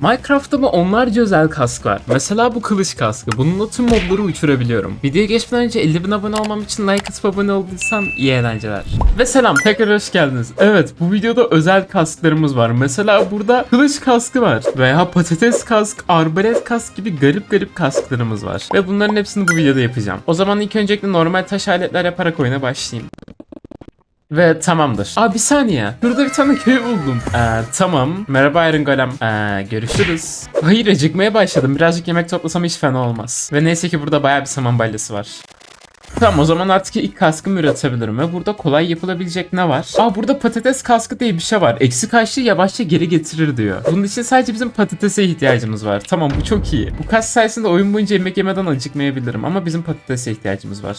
Minecraft'ta bu onlarca özel kask var. Mesela bu kılıç kaskı. Bununla tüm mobları uçurabiliyorum. Videoya geçmeden önce 50 bin abone olmam için like atıp abone olduysan iyi eğlenceler. Ve selam tekrar hoş geldiniz. Evet bu videoda özel kasklarımız var. Mesela burada kılıç kaskı var. Veya patates kask, arbalet kask gibi garip garip kasklarımız var. Ve bunların hepsini bu videoda yapacağım. O zaman ilk öncelikle normal taş aletler yaparak oyuna başlayayım. Ve tamamdır. Aa bir saniye. Burada bir tane köy buldum. Ee, tamam. Merhaba Iron Golem. Ee, görüşürüz. Hayır acıkmaya başladım. Birazcık yemek toplasam hiç fena olmaz. Ve neyse ki burada bayağı bir saman balyası var. Tamam o zaman artık ilk kaskımı üretebilirim ve burada kolay yapılabilecek ne var? Aa burada patates kaskı diye bir şey var. Eksi kaçlı yavaşça geri getirir diyor. Bunun için sadece bizim patatese ihtiyacımız var. Tamam bu çok iyi. Bu kask sayesinde oyun boyunca yemek yemeden acıkmayabilirim ama bizim patatese ihtiyacımız var.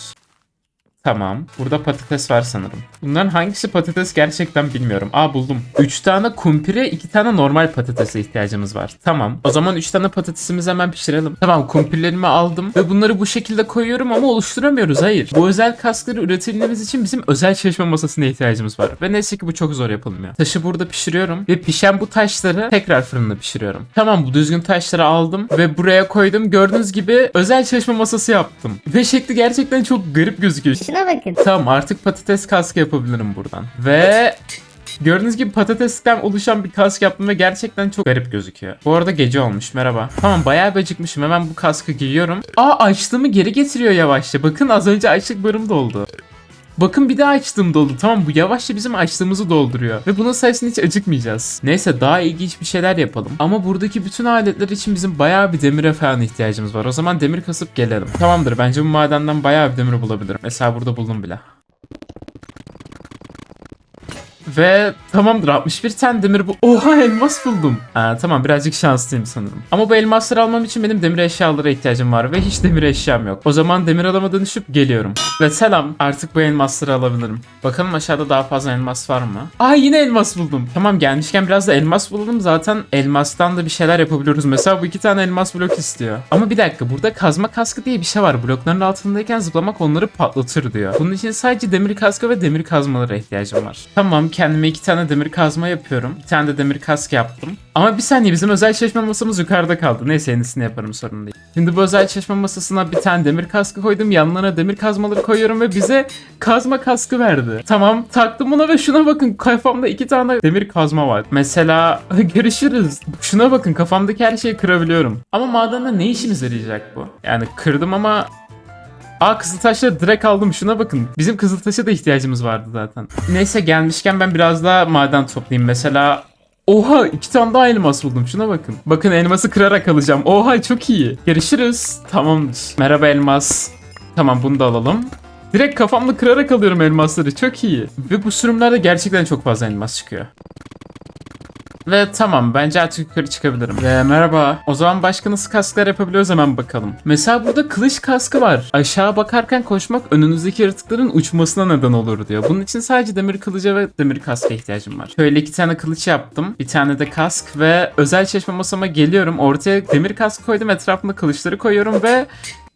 Tamam. Burada patates var sanırım. Bunların hangisi patates gerçekten bilmiyorum. Aa buldum. 3 tane kumpire 2 tane normal patatese ihtiyacımız var. Tamam. O zaman 3 tane patatesimizi hemen pişirelim. Tamam kumpirlerimi aldım ve bunları bu şekilde koyuyorum ama oluşturamıyoruz. Hayır. Bu özel kaskları üretebilmemiz için bizim özel çalışma masasına ihtiyacımız var. Ve neyse ki bu çok zor yapılmıyor. Taşı burada pişiriyorum ve pişen bu taşları tekrar fırında pişiriyorum. Tamam bu düzgün taşları aldım ve buraya koydum. Gördüğünüz gibi özel çalışma masası yaptım. Ve şekli gerçekten çok garip gözüküyor. Şuna bakın. Tamam artık patates kaskı yapabilirim buradan. Ve gördüğünüz gibi patatesten oluşan bir kask yaptım ve gerçekten çok garip gözüküyor. Bu arada gece olmuş merhaba. Tamam bayağı bir acıkmışım hemen bu kaskı giyiyorum. Aa açlığımı geri getiriyor yavaşça. Bakın az önce açlık barım doldu. Bakın bir daha açtığım doldu. Tamam bu yavaşça bizim açtığımızı dolduruyor. Ve bunun sayesinde hiç acıkmayacağız. Neyse daha ilginç bir şeyler yapalım. Ama buradaki bütün aletler için bizim bayağı bir demire falan ihtiyacımız var. O zaman demir kasıp gelelim. Tamamdır bence bu madenden bayağı bir demir bulabilirim. Mesela burada buldum bile. Ve tamamdır 61 tane demir bu. Oha elmas buldum. Aa, tamam birazcık şanslıyım sanırım. Ama bu elmasları almam için benim demir eşyalara ihtiyacım var ve hiç demir eşyam yok. O zaman demir adama dönüşüp geliyorum. Ve selam artık bu elmasları alabilirim. Bakalım aşağıda daha fazla elmas var mı? Aa yine elmas buldum. Tamam gelmişken biraz da elmas bulalım. Zaten elmastan da bir şeyler yapabiliyoruz. Mesela bu iki tane elmas blok istiyor. Ama bir dakika burada kazma kaskı diye bir şey var. Blokların altındayken zıplamak onları patlatır diyor. Bunun için sadece demir kaskı ve demir kazmalara ihtiyacım var. Tamam kendime iki tane demir kazma yapıyorum. Bir tane de demir kask yaptım. Ama bir saniye bizim özel çalışma masamız yukarıda kaldı. Neyse yenisini yaparım sorun değil. Şimdi bu özel çalışma masasına bir tane demir kaskı koydum. Yanlarına demir kazmaları koyuyorum ve bize kazma kaskı verdi. Tamam taktım buna ve şuna bakın kafamda iki tane demir kazma var. Mesela görüşürüz. Şuna bakın kafamdaki her şeyi kırabiliyorum. Ama madende ne işimize yarayacak bu? Yani kırdım ama Aa Kızıltaş'la direkt aldım şuna bakın. Bizim Kızıltaş'a da ihtiyacımız vardı zaten. Neyse gelmişken ben biraz daha maden toplayayım. Mesela Oha iki tane daha elmas buldum şuna bakın. Bakın elması kırarak alacağım. Oha çok iyi. Görüşürüz. Tamamdır. Merhaba elmas. Tamam bunu da alalım. Direkt kafamla kırarak alıyorum elmasları. Çok iyi. Ve bu sürümlerde gerçekten çok fazla elmas çıkıyor. Ve tamam bence artık yukarı çıkabilirim. Ve merhaba. O zaman başka nasıl kasklar yapabiliyoruz hemen bakalım. Mesela burada kılıç kaskı var. Aşağı bakarken koşmak önünüzdeki yaratıkların uçmasına neden olur diyor. Bunun için sadece demir kılıca ve demir kaska ihtiyacım var. Şöyle iki tane kılıç yaptım. Bir tane de kask ve özel çeşme masama geliyorum. Ortaya demir kask koydum. Etrafına kılıçları koyuyorum ve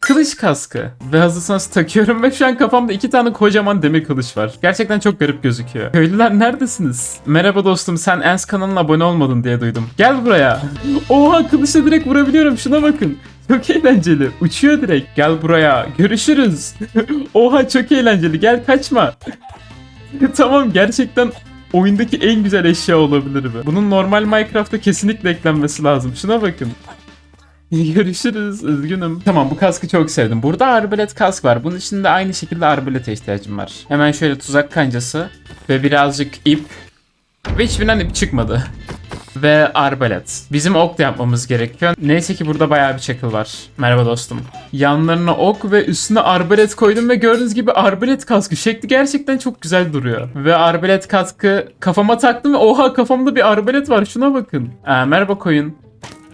Kılıç kaskı. Ve hazırsanız takıyorum ve şu an kafamda iki tane kocaman demir kılıç var. Gerçekten çok garip gözüküyor. Köylüler neredesiniz? Merhaba dostum sen Ens kanalına abone olmadın diye duydum. Gel buraya. Oha kılıçla direkt vurabiliyorum şuna bakın. Çok eğlenceli. Uçuyor direkt. Gel buraya. Görüşürüz. Oha çok eğlenceli. Gel kaçma. tamam gerçekten oyundaki en güzel eşya olabilir bu. Bunun normal Minecraft'ta kesinlikle eklenmesi lazım. Şuna bakın. Görüşürüz. Üzgünüm. Tamam bu kaskı çok sevdim. Burada arbalet kask var. Bunun için de aynı şekilde arbalete ihtiyacım var. Hemen şöyle tuzak kancası ve birazcık ip. Ve hiçbirinden ip çıkmadı. Ve arbalet. Bizim ok da yapmamız gerekiyor. Neyse ki burada bayağı bir çakıl var. Merhaba dostum. Yanlarına ok ve üstüne arbalet koydum ve gördüğünüz gibi arbalet kaskı. Şekli gerçekten çok güzel duruyor. Ve arbalet kaskı kafama taktım ve oha kafamda bir arbalet var. Şuna bakın. Aa, merhaba koyun.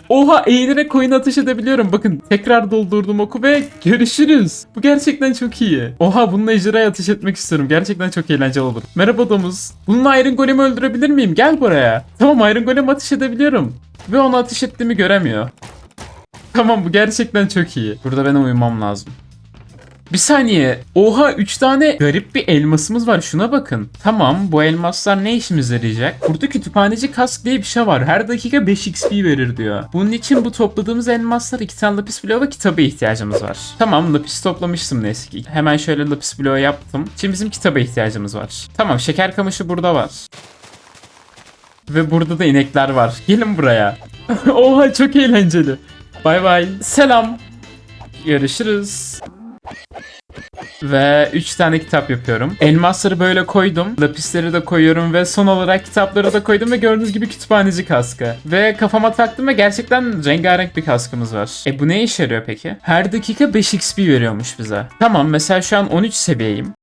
Oha eğilerek koyun atış edebiliyorum. Bakın tekrar doldurdum oku ve görüşürüz. Bu gerçekten çok iyi. Oha bununla ejderhaya atış etmek istiyorum. Gerçekten çok eğlenceli olur. Merhaba domuz. Bununla Iron Golem'i öldürebilir miyim? Gel buraya. Tamam Iron Golem atış edebiliyorum. Ve onu atış ettiğimi göremiyor. Tamam bu gerçekten çok iyi. Burada benim uyumam lazım. Bir saniye. Oha 3 tane garip bir elmasımız var. Şuna bakın. Tamam bu elmaslar ne işimize yarayacak? Burada kütüphaneci kask diye bir şey var. Her dakika 5 XP verir diyor. Bunun için bu topladığımız elmaslar 2 tane lapis bloğu ve kitaba ihtiyacımız var. Tamam lapis toplamıştım neyse ki. Hemen şöyle lapis bloğu yaptım. Şimdi bizim kitaba ihtiyacımız var. Tamam şeker kamışı burada var. Ve burada da inekler var. Gelin buraya. Oha çok eğlenceli. Bay bay. Selam. Görüşürüz. Ve 3 tane kitap yapıyorum. Elmasları böyle koydum. Lapisleri de koyuyorum ve son olarak kitapları da koydum ve gördüğünüz gibi kütüphaneci kaskı. Ve kafama taktım ve gerçekten rengarenk bir kaskımız var. E bu ne işe yarıyor peki? Her dakika 5 XP veriyormuş bize. Tamam mesela şu an 13 seviyeyim.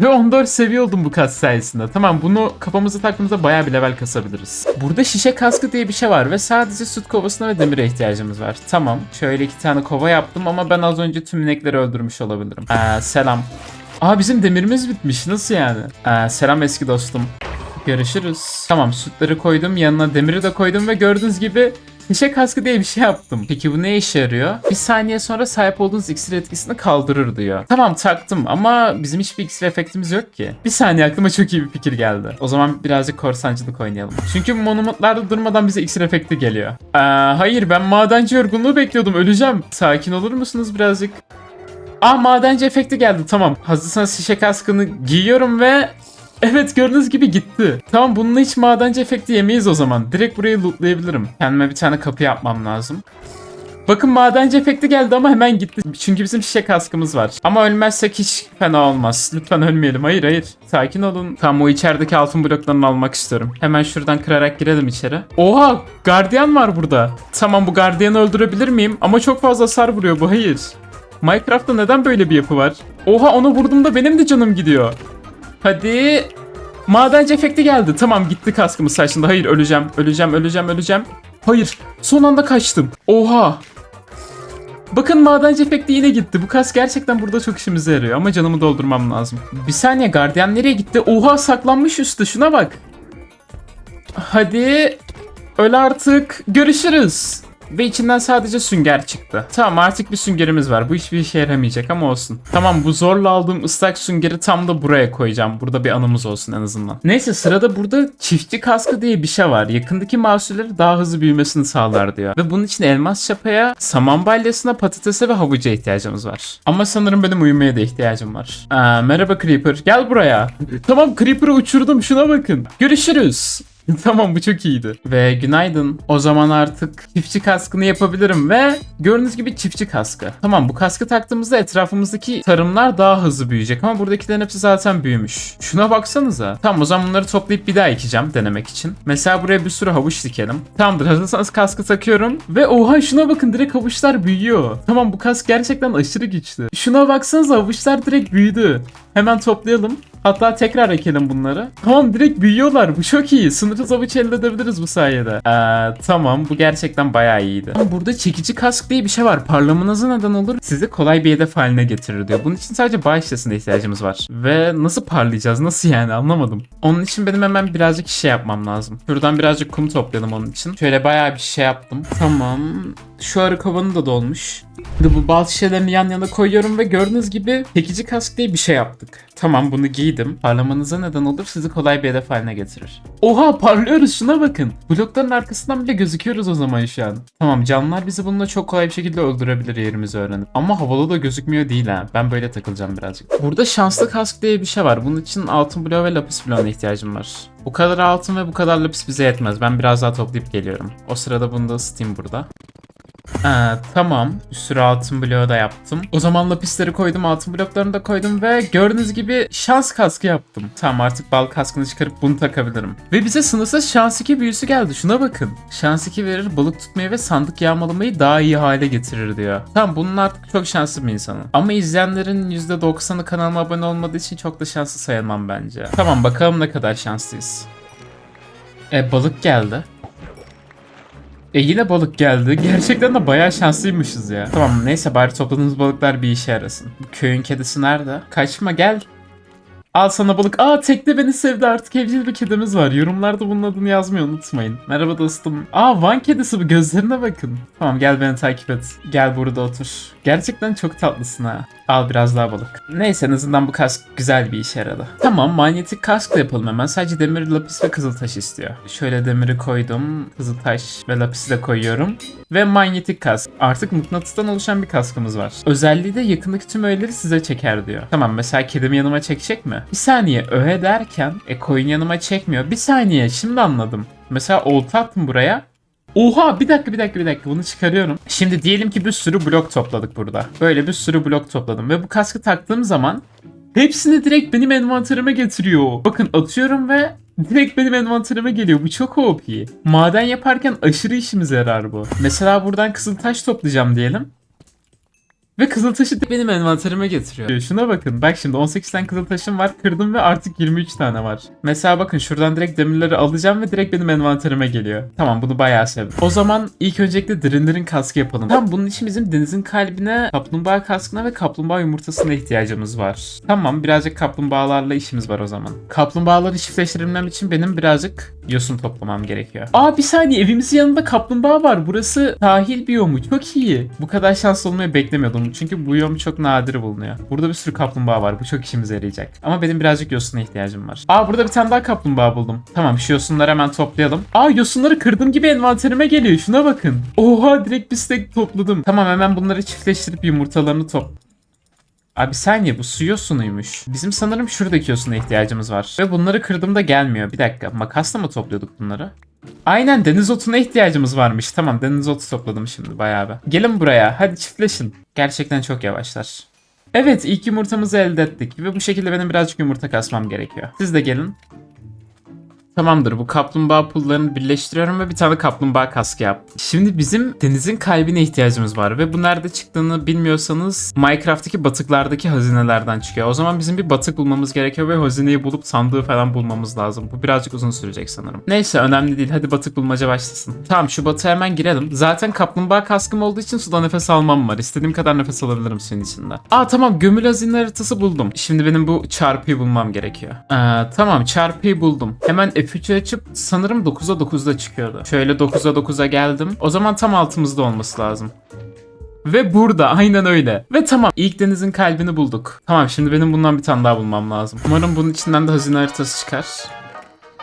Ve 14 seviye oldum bu kas sayesinde. Tamam bunu kafamıza taktığımızda bayağı bir level kasabiliriz. Burada şişe kaskı diye bir şey var ve sadece süt kovasına ve demire ihtiyacımız var. Tamam şöyle iki tane kova yaptım ama ben az önce tüm inekleri öldürmüş olabilirim. Ee, selam. Aa bizim demirimiz bitmiş nasıl yani? Ee, selam eski dostum. Görüşürüz. Tamam sütleri koydum yanına demiri de koydum ve gördüğünüz gibi Şişe kaskı diye bir şey yaptım. Peki bu ne işe yarıyor? Bir saniye sonra sahip olduğunuz iksir etkisini kaldırır diyor. Tamam taktım ama bizim hiçbir iksir efektimiz yok ki. Bir saniye aklıma çok iyi bir fikir geldi. O zaman birazcık korsancılık oynayalım. Çünkü monumentlarda durmadan bize iksir efekti geliyor. Ee, hayır ben madenci yorgunluğu bekliyordum öleceğim. Sakin olur musunuz birazcık? Ah madenci efekti geldi tamam. Hazırsanız şişe kaskını giyiyorum ve Evet gördüğünüz gibi gitti. Tamam bununla hiç madenci efekti yemeyiz o zaman. Direkt burayı lootlayabilirim. Kendime bir tane kapı yapmam lazım. Bakın madenci efekti geldi ama hemen gitti. Çünkü bizim şişe kaskımız var. Ama ölmezsek hiç fena olmaz. Lütfen ölmeyelim. Hayır hayır. Sakin olun. Tamam o içerideki altın bloklarını almak istiyorum. Hemen şuradan kırarak girelim içeri. Oha! Gardiyan var burada. Tamam bu gardiyanı öldürebilir miyim? Ama çok fazla hasar vuruyor bu. Hayır. Minecraft'ta neden böyle bir yapı var? Oha onu vurduğumda benim de canım gidiyor. Hadi. Madenci efekti geldi. Tamam gitti kaskımız sayesinde. Hayır öleceğim. Öleceğim öleceğim öleceğim. Hayır. Son anda kaçtım. Oha. Bakın madenci efekti yine gitti. Bu kask gerçekten burada çok işimize yarıyor ama canımı doldurmam lazım. Bir saniye gardiyan nereye gitti? Oha saklanmış üstte şuna bak. Hadi. Öl artık. Görüşürüz. Ve içinden sadece sünger çıktı. Tamam artık bir süngerimiz var. Bu hiçbir işe yaramayacak ama olsun. Tamam bu zorla aldığım ıslak süngeri tam da buraya koyacağım. Burada bir anımız olsun en azından. Neyse sırada burada çiftçi kaskı diye bir şey var. Yakındaki mahsulleri daha hızlı büyümesini sağlar diyor. Ve bunun için elmas çapaya, saman balyasına, patatese ve havuca ihtiyacımız var. Ama sanırım benim uyumaya da ihtiyacım var. Aa, merhaba Creeper. Gel buraya. tamam Creeper'ı uçurdum. Şuna bakın. Görüşürüz. tamam bu çok iyiydi. Ve günaydın. O zaman artık çiftçi kaskını yapabilirim ve gördüğünüz gibi çiftçi kaskı. Tamam bu kaskı taktığımızda etrafımızdaki tarımlar daha hızlı büyüyecek ama buradakilerin hepsi zaten büyümüş. Şuna baksanıza. Tamam o zaman bunları toplayıp bir daha ekeceğim denemek için. Mesela buraya bir sürü havuç dikelim. Tamamdır hazırsanız kaskı takıyorum ve oha şuna bakın direkt havuçlar büyüyor. Tamam bu kask gerçekten aşırı güçlü. Şuna baksanıza havuçlar direkt büyüdü. Hemen toplayalım. Hatta tekrar ekelim bunları. Tamam direkt büyüyorlar. Bu çok iyi. Sınırsız avuç elde edebiliriz bu sayede. Ee, tamam bu gerçekten bayağı iyiydi. Ama burada çekici kask diye bir şey var. Parlamanızı neden olur? Sizi kolay bir hedef haline getirir diyor. Bunun için sadece bağış sesine ihtiyacımız var. Ve nasıl parlayacağız? Nasıl yani anlamadım. Onun için benim hemen birazcık şey yapmam lazım. Şuradan birazcık kum toplayalım onun için. Şöyle bayağı bir şey yaptım. Tamam. Şu arı kovanı da dolmuş. Şimdi bu bazı şeylerini yan yana koyuyorum ve gördüğünüz gibi çekici kask diye bir şey yaptık. Tamam bunu giydim. Parlamanıza neden olur sizi kolay bir hedef haline getirir. Oha parlıyoruz şuna bakın. Blokların arkasından bile gözüküyoruz o zaman şu an. Tamam canlılar bizi bununla çok kolay bir şekilde öldürebilir yerimizi öğrenip. Ama havalı da gözükmüyor değil ha. Ben böyle takılacağım birazcık. Burada şanslı kask diye bir şey var. Bunun için altın bloğu ve lapis bloğuna ihtiyacım var. Bu kadar altın ve bu kadar lapis bize yetmez. Ben biraz daha toplayıp geliyorum. O sırada bunu da ısıtayım burada. Ee, tamam. Bir sürü altın bloğu da yaptım. O zaman lapisleri koydum, altın bloklarını da koydum ve gördüğünüz gibi şans kaskı yaptım. Tamam artık bal kaskını çıkarıp bunu takabilirim. Ve bize sınırsız şans 2 büyüsü geldi. Şuna bakın. Şans 2 verir, balık tutmayı ve sandık yağmalamayı daha iyi hale getirir diyor. Tamam bunun artık çok şanslı bir insanım. Ama izleyenlerin %90'ı kanalıma abone olmadığı için çok da şanslı sayılmam bence. Tamam bakalım ne kadar şanslıyız. E balık geldi. E yine balık geldi. Gerçekten de bayağı şanslıymışız ya. Tamam neyse bari topladığımız balıklar bir işe yarasın. Bu köyün kedisi nerede? Kaçma gel. Al sana balık. Aa tekne beni sevdi artık evcil bir kedimiz var. Yorumlarda bunun adını yazmayı unutmayın. Merhaba dostum. Aa Van kedisi bu gözlerine bakın. Tamam gel beni takip et. Gel burada otur. Gerçekten çok tatlısın ha. Al biraz daha balık. Neyse en azından bu kask güzel bir işe yaradı. Tamam manyetik kask da yapalım hemen. Sadece demir, lapis ve kızıltaş istiyor. Şöyle demiri koydum. Kızıltaş ve lapisi de koyuyorum. Ve manyetik kask. Artık mıknatıstan oluşan bir kaskımız var. Özelliği de yakındaki tüm öğeleri size çeker diyor. Tamam mesela kedimi yanıma çekecek mi? Bir saniye öğe derken e koyun yanıma çekmiyor. Bir saniye şimdi anladım. Mesela olta attım buraya. Oha bir dakika bir dakika bir dakika bunu çıkarıyorum. Şimdi diyelim ki bir sürü blok topladık burada. Böyle bir sürü blok topladım ve bu kaskı taktığım zaman hepsini direkt benim envanterime getiriyor. Bakın atıyorum ve direkt benim envanterime geliyor. Bu çok OP. Maden yaparken aşırı işimize yarar bu. Mesela buradan kızıltaş toplayacağım diyelim. Ve kızıltaşı benim envanterime getiriyor. Şuna bakın. Bak şimdi 18 tane kızıltaşım var. Kırdım ve artık 23 tane var. Mesela bakın şuradan direkt demirleri alacağım ve direkt benim envanterime geliyor. Tamam bunu bayağı sevdim. O zaman ilk öncelikle derinlerin kaskı yapalım. Tamam bunun için bizim denizin kalbine, kaplumbağa kaskına ve kaplumbağa yumurtasına ihtiyacımız var. Tamam birazcık kaplumbağalarla işimiz var o zaman. Kaplumbağaları çiftleştirmem için benim birazcık yosun toplamam gerekiyor. Aa bir saniye evimizin yanında kaplumbağa var. Burası sahil biyomu. Çok iyi. Bu kadar şanslı olmayı beklemiyordum. Çünkü bu biyom çok nadir bulunuyor. Burada bir sürü kaplumbağa var. Bu çok işimize yarayacak. Ama benim birazcık yosuna ihtiyacım var. Aa burada bir tane daha kaplumbağa buldum. Tamam şu yosunları hemen toplayalım. Aa yosunları kırdığım gibi envanterime geliyor. Şuna bakın. Oha direkt bir stack topladım. Tamam hemen bunları çiftleştirip yumurtalarını top Abi bir saniye bu su yosunuymuş. Bizim sanırım şuradaki yosuna ihtiyacımız var. Ve bunları kırdığımda gelmiyor. Bir dakika makasla mı topluyorduk bunları? Aynen deniz otuna ihtiyacımız varmış. Tamam deniz otu topladım şimdi bayağı bir. Gelin buraya hadi çiftleşin. Gerçekten çok yavaşlar. Evet ilk yumurtamızı elde ettik ve bu şekilde benim birazcık yumurta kasmam gerekiyor. Siz de gelin. Tamamdır bu kaplumbağa pullarını birleştiriyorum ve bir tane kaplumbağa kaskı yaptım. Şimdi bizim denizin kalbine ihtiyacımız var ve bu nerede çıktığını bilmiyorsanız Minecraft'taki batıklardaki hazinelerden çıkıyor. O zaman bizim bir batık bulmamız gerekiyor ve hazineyi bulup sandığı falan bulmamız lazım. Bu birazcık uzun sürecek sanırım. Neyse önemli değil hadi batık bulmaca başlasın. Tamam şu batığa hemen girelim. Zaten kaplumbağa kaskım olduğu için suda nefes almam var. İstediğim kadar nefes alabilirim suyun içinde. Aa tamam gömül hazine haritası buldum. Şimdi benim bu çarpıyı bulmam gerekiyor. Ee, tamam çarpıyı buldum. Hemen F3'ü açıp sanırım 9'a 9'da çıkıyordu. Şöyle 9'a 9'a geldim. O zaman tam altımızda olması lazım. Ve burada aynen öyle. Ve tamam ilk denizin kalbini bulduk. Tamam şimdi benim bundan bir tane daha bulmam lazım. Umarım bunun içinden de hazine haritası çıkar.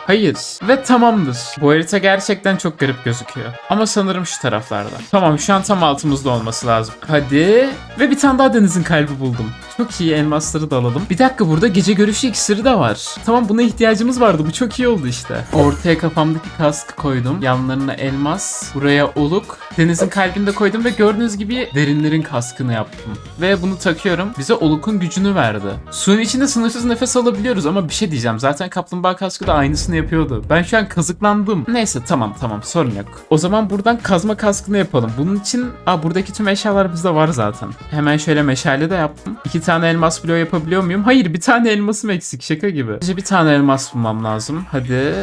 Hayır. Ve tamamdır. Bu harita gerçekten çok garip gözüküyor. Ama sanırım şu taraflarda. Tamam şu an tam altımızda olması lazım. Hadi. Ve bir tane daha denizin kalbi buldum. Çok iyi elmasları da alalım. Bir dakika burada gece görüşü iksiri de var. Tamam buna ihtiyacımız vardı. Bu çok iyi oldu işte. Ortaya kafamdaki kask koydum. Yanlarına elmas. Buraya oluk. Denizin kalbini de koydum ve gördüğünüz gibi derinlerin kaskını yaptım. Ve bunu takıyorum. Bize olukun gücünü verdi. Suyun içinde sınırsız nefes alabiliyoruz ama bir şey diyeceğim. Zaten kaplumbağa kaskı da aynısını yapıyordu. Ben şu an kazıklandım. Neyse tamam tamam sorun yok. O zaman buradan kazma kaskını yapalım. Bunun için aa, buradaki tüm eşyalar bizde var zaten. Hemen şöyle meşale de yaptım. İki tane elmas bloğu yapabiliyor muyum? Hayır bir tane elmasım eksik şaka gibi. Sadece bir tane elmas bulmam lazım. Hadi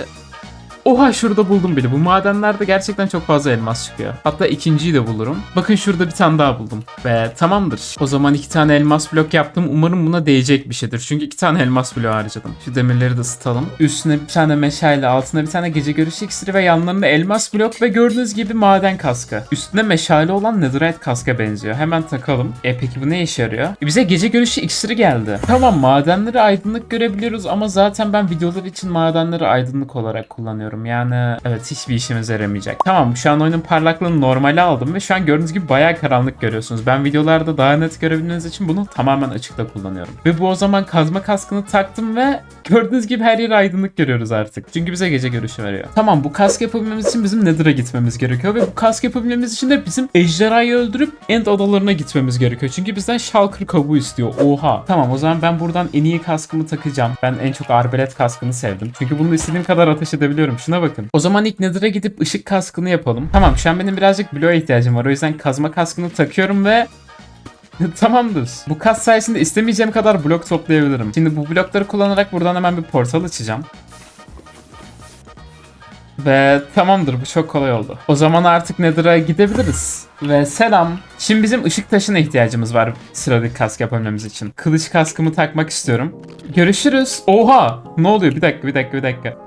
Oha şurada buldum bile. Bu madenlerde gerçekten çok fazla elmas çıkıyor. Hatta ikinciyi de bulurum. Bakın şurada bir tane daha buldum. Ve tamamdır. O zaman iki tane elmas blok yaptım. Umarım buna değecek bir şeydir. Çünkü iki tane elmas bloğu harcadım. Şu demirleri de ısıtalım. Üstüne bir tane meşale, altına bir tane gece görüşü iksiri ve yanlarında elmas blok ve gördüğünüz gibi maden kaskı. Üstünde meşale olan netherite kaska benziyor. Hemen takalım. E peki bu ne işe yarıyor? E, bize gece görüşü iksiri geldi. Tamam madenleri aydınlık görebiliyoruz ama zaten ben videolar için madenleri aydınlık olarak kullanıyorum. Yani evet hiçbir işimize yaramayacak. Tamam şu an oyunun parlaklığını normale aldım ve şu an gördüğünüz gibi bayağı karanlık görüyorsunuz. Ben videolarda daha net görebilmeniz için bunu tamamen açıkta kullanıyorum. Ve bu o zaman kazma kaskını taktım ve gördüğünüz gibi her yeri aydınlık görüyoruz artık. Çünkü bize gece görüşü veriyor. Tamam bu kask yapabilmemiz için bizim Nether'a gitmemiz gerekiyor ve bu kask yapabilmemiz için de bizim ejderhayı öldürüp End odalarına gitmemiz gerekiyor. Çünkü bizden Shulker kabuğu istiyor. Oha. Tamam o zaman ben buradan en iyi kaskımı takacağım. Ben en çok arbelet kaskını sevdim. Çünkü bunu istediğim kadar ateş edebiliyorum. Şuna bakın. O zaman ilk Nether'a gidip ışık kaskını yapalım. Tamam şu an benim birazcık bloğa ihtiyacım var. O yüzden kazma kaskını takıyorum ve Tamamdır. Bu kas sayesinde istemeyeceğim kadar blok toplayabilirim. Şimdi bu blokları kullanarak buradan hemen bir portal açacağım. Ve tamamdır bu çok kolay oldu. O zaman artık Nether'a gidebiliriz. Ve selam. Şimdi bizim ışık taşına ihtiyacımız var sıradaki kask yapabilmemiz için. Kılıç kaskımı takmak istiyorum. Görüşürüz. Oha! Ne oluyor? Bir dakika bir dakika bir dakika.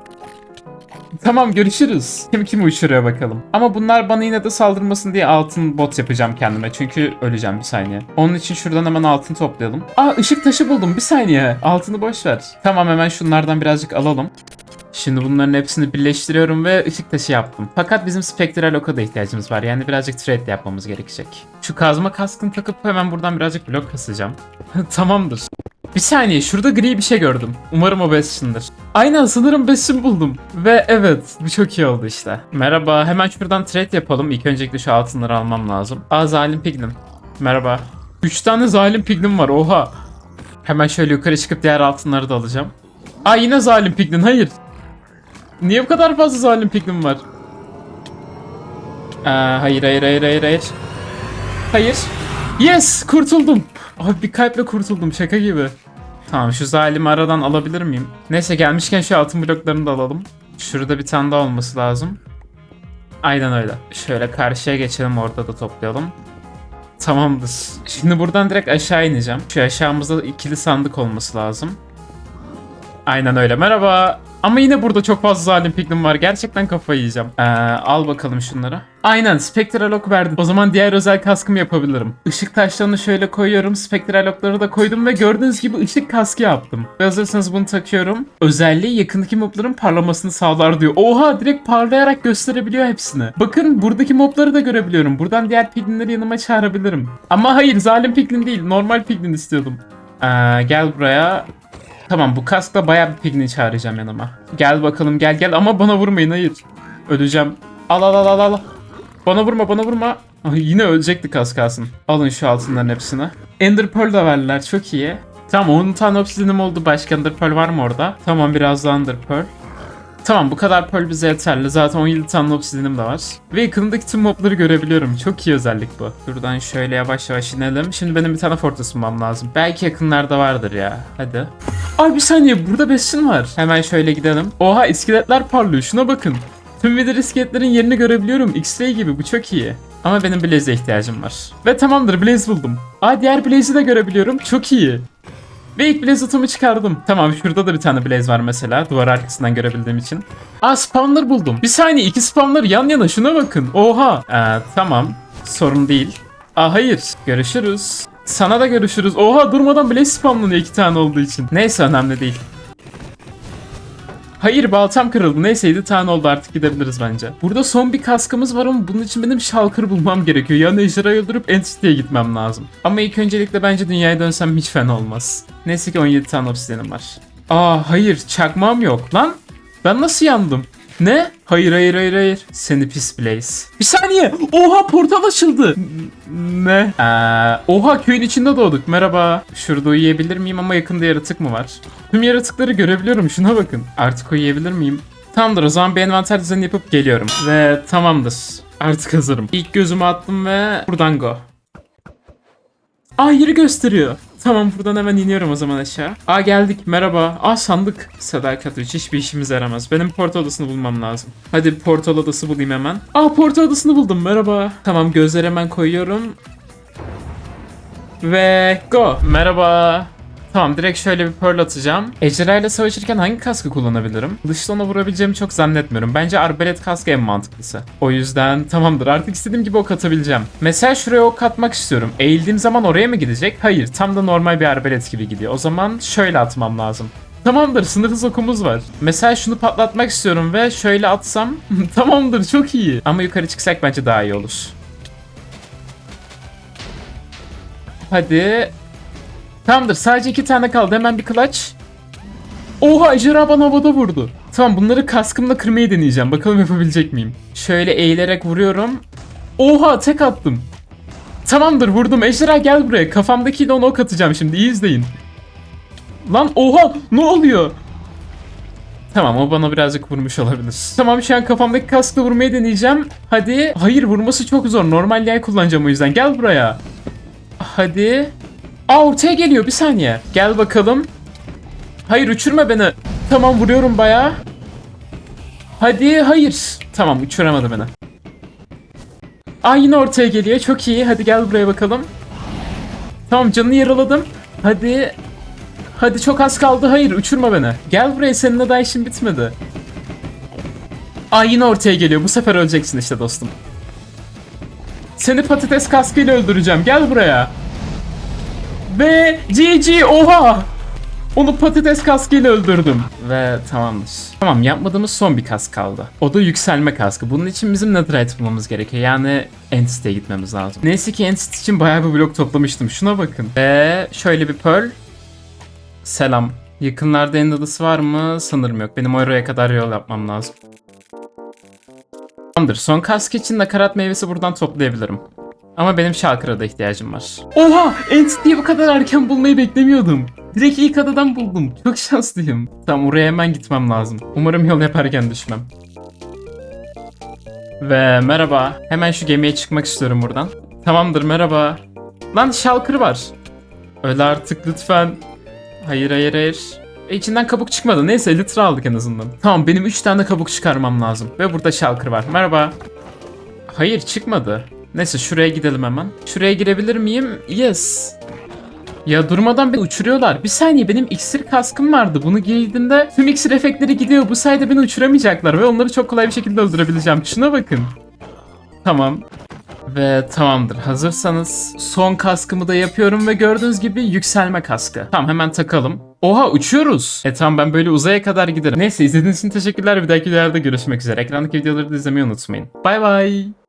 Tamam görüşürüz. Kim kimi uçuruyor bakalım. Ama bunlar bana yine de saldırmasın diye altın bot yapacağım kendime. Çünkü öleceğim bir saniye. Onun için şuradan hemen altın toplayalım. Aa ışık taşı buldum bir saniye. Altını boş ver. Tamam hemen şunlardan birazcık alalım. Şimdi bunların hepsini birleştiriyorum ve ışık taşı yaptım. Fakat bizim spektral oka da ihtiyacımız var. Yani birazcık trade de yapmamız gerekecek. Şu kazma kaskını takıp hemen buradan birazcık blok kasacağım. Tamamdır. Bir saniye şurada gri bir şey gördüm. Umarım o Bastion'dır. Aynen sanırım Bastion buldum. Ve evet bu çok iyi oldu işte. Merhaba hemen şuradan trade yapalım. İlk öncelikle şu altınları almam lazım. Aa zalim piglim. Merhaba. 3 tane zalim piglim var oha. Hemen şöyle yukarı çıkıp diğer altınları da alacağım. Aa yine zalim piglin hayır. Niye bu kadar fazla zalim piglim var? Aa, hayır hayır hayır hayır hayır. Hayır. Yes kurtuldum. Abi bir kalple kurtuldum şaka gibi. Tamam şu zalimi aradan alabilir miyim? Neyse gelmişken şu altın bloklarını da alalım. Şurada bir tane daha olması lazım. Aynen öyle. Şöyle karşıya geçelim orada da toplayalım. Tamamdır. Şimdi buradan direkt aşağı ineceğim. Şu aşağımızda ikili sandık olması lazım. Aynen öyle. Merhaba. Ama yine burada çok fazla zalim piglim var. Gerçekten kafayı yiyeceğim. Ee, al bakalım şunları. Aynen Spectral ok verdim. O zaman diğer özel kaskımı yapabilirim. Işık taşlarını şöyle koyuyorum. Spectral okları da koydum ve gördüğünüz gibi ışık kaskı yaptım. Hazırsanız bunu takıyorum. Özelliği yakındaki mobların parlamasını sağlar diyor. Oha direkt parlayarak gösterebiliyor hepsini. Bakın buradaki mobları da görebiliyorum. Buradan diğer piglinleri yanıma çağırabilirim. Ama hayır zalim piglin değil. Normal piglin istiyordum. Ee, gel buraya. Tamam bu kaskla bayağı bir pigni çağıracağım yanıma. Gel bakalım gel gel ama bana vurmayın hayır. Öleceğim. Al al al al al. Bana vurma bana vurma. Ay, yine ölecekti kas kalsın. Alın şu altınların hepsini. Ender Pearl da verdiler çok iyi. Tamam 10 tane obsidianım oldu. Başka Ender Pearl var mı orada? Tamam biraz daha Ender Pearl. Tamam bu kadar pearl bize yeterli. Zaten 17 tane obsidianım da var. Ve yakındaki tüm mobları görebiliyorum. Çok iyi özellik bu. Buradan şöyle yavaş yavaş inelim. Şimdi benim bir tane fortress bulmam lazım. Belki yakınlarda vardır ya. Hadi. Ay bir saniye burada besin var. Hemen şöyle gidelim. Oha iskeletler parlıyor şuna bakın. Tüm Wither iskeletlerin yerini görebiliyorum. X-Ray gibi bu çok iyi. Ama benim Blaze'e ihtiyacım var. Ve tamamdır Blaze buldum. Aa diğer Blaze'i de görebiliyorum. Çok iyi. Ve ilk Blaze atomu çıkardım. Tamam şurada da bir tane Blaze var mesela. Duvar arkasından görebildiğim için. Aa spawner buldum. Bir saniye iki spawner yan yana şuna bakın. Oha. Ee, tamam. Sorun değil. Aa hayır. Görüşürüz. Sana da görüşürüz. Oha durmadan Blaze spamlanıyor iki tane olduğu için. Neyse önemli değil. Hayır baltam kırıldı. Neyse 7 tane oldu artık gidebiliriz bence. Burada son bir kaskımız var ama bunun için benim şalkır bulmam gerekiyor. Yani ejderhayı öldürüp Entity'ye gitmem lazım. Ama ilk öncelikle bence dünyaya dönsem hiç fena olmaz. Neyse ki 17 tane obsidianım var. Aa hayır çakmağım yok. Lan ben nasıl yandım? Ne? Hayır hayır hayır hayır. Seni pis Blaze. Bir saniye. Oha portal açıldı. Ne? Ee, oha köyün içinde doğduk. Merhaba. Şurada uyuyabilir miyim ama yakında yaratık mı var? Tüm yaratıkları görebiliyorum. Şuna bakın. Artık uyuyabilir miyim? Tamamdır o zaman bir envanter düzeni yapıp geliyorum. Ve tamamdır. Artık hazırım. İlk gözümü attım ve buradan go. Aa yeri gösteriyor. Tamam buradan hemen iniyorum o zaman aşağı. Aa geldik merhaba. Aa sandık. Sadakat 3 hiçbir işimize yaramaz. Benim portal odasını bulmam lazım. Hadi portal odası bulayım hemen. Aa portal odasını buldum merhaba. Tamam gözleri hemen koyuyorum. Ve go. Merhaba. Tamam direkt şöyle bir pearl atacağım. Ejderha ile savaşırken hangi kaskı kullanabilirim? Dışta ona vurabileceğimi çok zannetmiyorum. Bence arbalet kaskı en mantıklısı. O yüzden tamamdır artık istediğim gibi ok atabileceğim. Mesela şuraya ok atmak istiyorum. Eğildiğim zaman oraya mı gidecek? Hayır tam da normal bir arbalet gibi gidiyor. O zaman şöyle atmam lazım. Tamamdır sınırsız okumuz var. Mesela şunu patlatmak istiyorum ve şöyle atsam tamamdır çok iyi. Ama yukarı çıksak bence daha iyi olur. Hadi. Tamamdır sadece iki tane kaldı hemen bir clutch. Oha ejderha bana havada vurdu. Tamam bunları kaskımla kırmayı deneyeceğim. Bakalım yapabilecek miyim? Şöyle eğilerek vuruyorum. Oha tek attım. Tamamdır vurdum. Ejderha gel buraya. Kafamdakiyle onu ok atacağım şimdi. İyi izleyin. Lan oha ne oluyor? Tamam o bana birazcık vurmuş olabilir. Tamam şu an kafamdaki kaskla vurmayı deneyeceğim. Hadi. Hayır vurması çok zor. Normal yay kullanacağım o yüzden. Gel buraya. Hadi. Aa ortaya geliyor bir saniye. Gel bakalım. Hayır uçurma beni. Tamam vuruyorum bayağı. Hadi hayır. Tamam uçuramadı beni. Aa yine ortaya geliyor. Çok iyi. Hadi gel buraya bakalım. Tamam canını yaraladım. Hadi. Hadi çok az kaldı. Hayır uçurma beni. Gel buraya seninle daha işim bitmedi. Aa yine ortaya geliyor. Bu sefer öleceksin işte dostum. Seni patates kaskıyla öldüreceğim. Gel buraya. Ve GG oha. Onu patates kaskıyla öldürdüm. Ve tamamdır. Tamam yapmadığımız son bir kask kaldı. O da yükselme kaskı. Bunun için bizim netherite bulmamız gerekiyor. Yani Entity'ye gitmemiz lazım. Neyse ki Entity için bayağı bir blok toplamıştım. Şuna bakın. Ve şöyle bir pearl. Selam. Yakınlarda end adası var mı? Sanırım yok. Benim oraya kadar yol yapmam lazım. Tamamdır. Son kask için nakarat meyvesi buradan toplayabilirim. Ama benim Shulker'a da ihtiyacım var. Oha! Entity'yi bu kadar erken bulmayı beklemiyordum. Direkt ilk adadan buldum. Çok şanslıyım. Tamam oraya hemen gitmem lazım. Umarım yol yaparken düşmem. Ve merhaba. Hemen şu gemiye çıkmak istiyorum buradan. Tamamdır merhaba. Lan Shulker var. Öyle artık lütfen. Hayır hayır hayır. E, içinden kabuk çıkmadı. Neyse litre aldık en azından. Tamam benim 3 tane kabuk çıkarmam lazım. Ve burada Shulker var. Merhaba. Hayır çıkmadı. Neyse şuraya gidelim hemen. Şuraya girebilir miyim? Yes. Ya durmadan beni uçuruyorlar. Bir saniye benim iksir kaskım vardı. Bunu giydiğimde tüm iksir efektleri gidiyor. Bu sayede beni uçuramayacaklar ve onları çok kolay bir şekilde öldürebileceğim. Şuna bakın. Tamam. Ve tamamdır. Hazırsanız son kaskımı da yapıyorum ve gördüğünüz gibi yükselme kaskı. Tamam hemen takalım. Oha uçuyoruz. E tamam ben böyle uzaya kadar giderim. Neyse izlediğiniz için teşekkürler. Bir dahaki videolarda görüşmek üzere. Ekrandaki videoları da izlemeyi unutmayın. Bay bay.